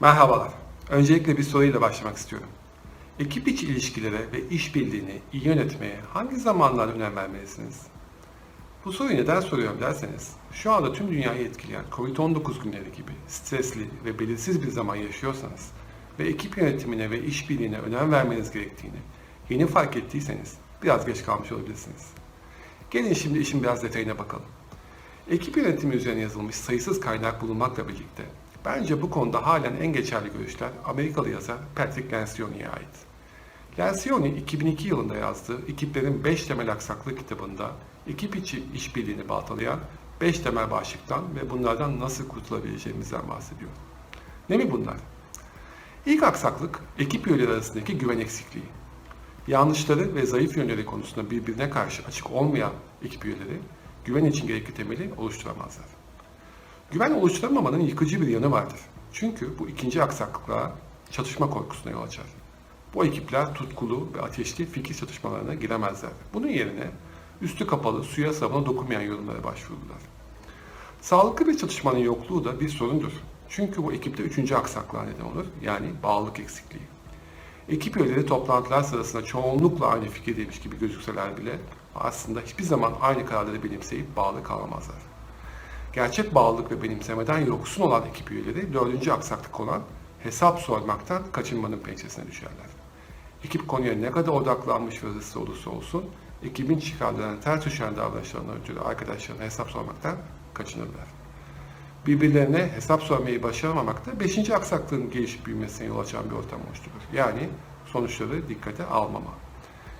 Merhabalar. Öncelikle bir soruyla başlamak istiyorum. Ekip içi ilişkilere ve işbirliğini iyi yönetmeye hangi zamanlarda önem vermelisiniz? Bu soruyu neden soruyorum derseniz, şu anda tüm dünyayı etkileyen COVID-19 günleri gibi stresli ve belirsiz bir zaman yaşıyorsanız ve ekip yönetimine ve işbirliğine önem vermeniz gerektiğini yeni fark ettiyseniz biraz geç kalmış olabilirsiniz. Gelin şimdi işin biraz detayına bakalım. Ekip yönetimi üzerine yazılmış sayısız kaynak bulunmakla birlikte bence bu konuda halen en geçerli görüşler Amerikalı yazar Patrick Lencioni'ye ait. Lencioni 2002 yılında yazdığı Ekiplerin 5 Temel Aksaklığı kitabında ekip içi işbirliğini baltalayan 5 temel başlıktan ve bunlardan nasıl kurtulabileceğimizden bahsediyor. Ne mi bunlar? İlk aksaklık ekip üyeleri arasındaki güven eksikliği. Yanlışları ve zayıf yönleri konusunda birbirine karşı açık olmayan ekip üyeleri güven için gerekli temeli oluşturamazlar. Güven oluşturamamanın yıkıcı bir yanı vardır. Çünkü bu ikinci aksaklıkla çatışma korkusuna yol açar. Bu ekipler tutkulu ve ateşli fikir çatışmalarına giremezler. Bunun yerine üstü kapalı, suya sabuna dokunmayan yorumlara başvururlar. Sağlıklı bir çatışmanın yokluğu da bir sorundur. Çünkü bu ekipte üçüncü aksaklığa neden olur. Yani bağlılık eksikliği. Ekip üyeleri toplantılar sırasında çoğunlukla aynı fikirdeymiş gibi gözükseler bile aslında hiçbir zaman aynı kararları benimseyip bağlı kalamazlar. Gerçek bağlılık ve benimsemeden yoksun olan ekip üyeleri dördüncü aksaklık olan hesap sormaktan kaçınmanın pençesine düşerler. Ekip konuya ne kadar odaklanmış ve hırslı olursa olsun, ekibin çıkarlarına ters düşen davranışlarından ötürü arkadaşlarına hesap sormaktan kaçınırlar. Birbirlerine hesap sormayı başaramamak da beşinci aksaklığın gelişip büyümesine yol açan bir ortam oluşturur. Yani sonuçları dikkate almama.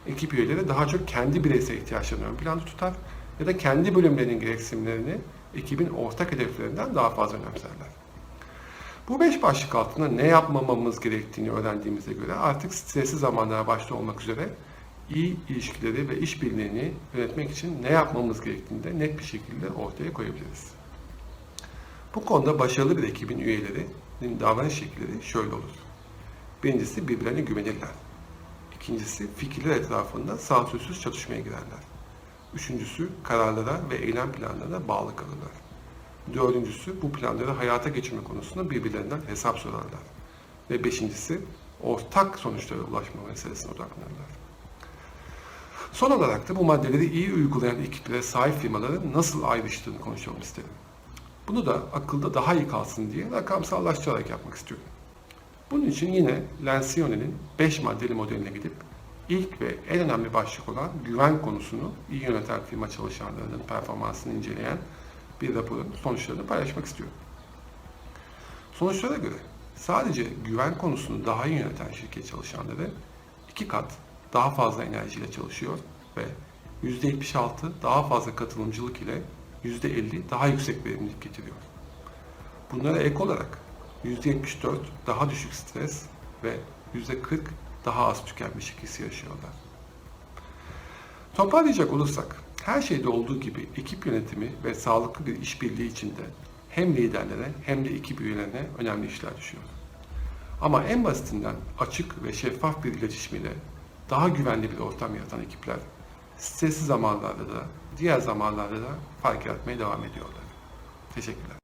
Ekip üyeleri daha çok kendi bireysel ihtiyaçlarını ön planda tutar ya da kendi bölümlerinin gereksinimlerini ekibin ortak hedeflerinden daha fazla önemserler. Bu beş başlık altında ne yapmamamız gerektiğini öğrendiğimize göre artık stresli zamanlara başta olmak üzere iyi ilişkileri ve işbirliğini yönetmek için ne yapmamız gerektiğini de net bir şekilde ortaya koyabiliriz. Bu konuda başarılı bir ekibin üyelerinin davranış şekilleri şöyle olur. Birincisi birbirlerine güvenirler. İkincisi fikirler etrafında sansürsüz çatışmaya girerler. Üçüncüsü kararlara ve eylem planlarına bağlı kalırlar. Dördüncüsü bu planları hayata geçirme konusunda birbirlerinden hesap sorarlar. Ve beşincisi ortak sonuçlara ulaşma meselesine odaklanırlar. Son olarak da bu maddeleri iyi uygulayan ekiplere sahip firmaların nasıl ayrıştığını konuşalım isterim. Bunu da akılda daha iyi kalsın diye rakamsallaştırarak yapmak istiyorum. Bunun için yine Lencioni'nin 5 maddeli modeline gidip ilk ve en önemli başlık olan güven konusunu iyi yöneten firma çalışanlarının performansını inceleyen bir raporun sonuçlarını paylaşmak istiyorum. Sonuçlara göre sadece güven konusunu daha iyi yöneten şirket çalışanları iki kat daha fazla enerjiyle çalışıyor ve %76 daha fazla katılımcılık ile %50 daha yüksek verimlilik getiriyor. Bunlara ek olarak %74 daha düşük stres ve %40 daha az tükenmişlik hissi yaşıyorlar. Toparlayacak olursak, her şeyde olduğu gibi ekip yönetimi ve sağlıklı bir işbirliği içinde hem liderlere hem de ekip üyelerine önemli işler düşüyor. Ama en basitinden açık ve şeffaf bir iletişim ile daha güvenli bir ortam yaratan ekipler stresli zamanlarda da diğer zamanlarda da fark yaratmaya devam ediyorlar. Teşekkürler.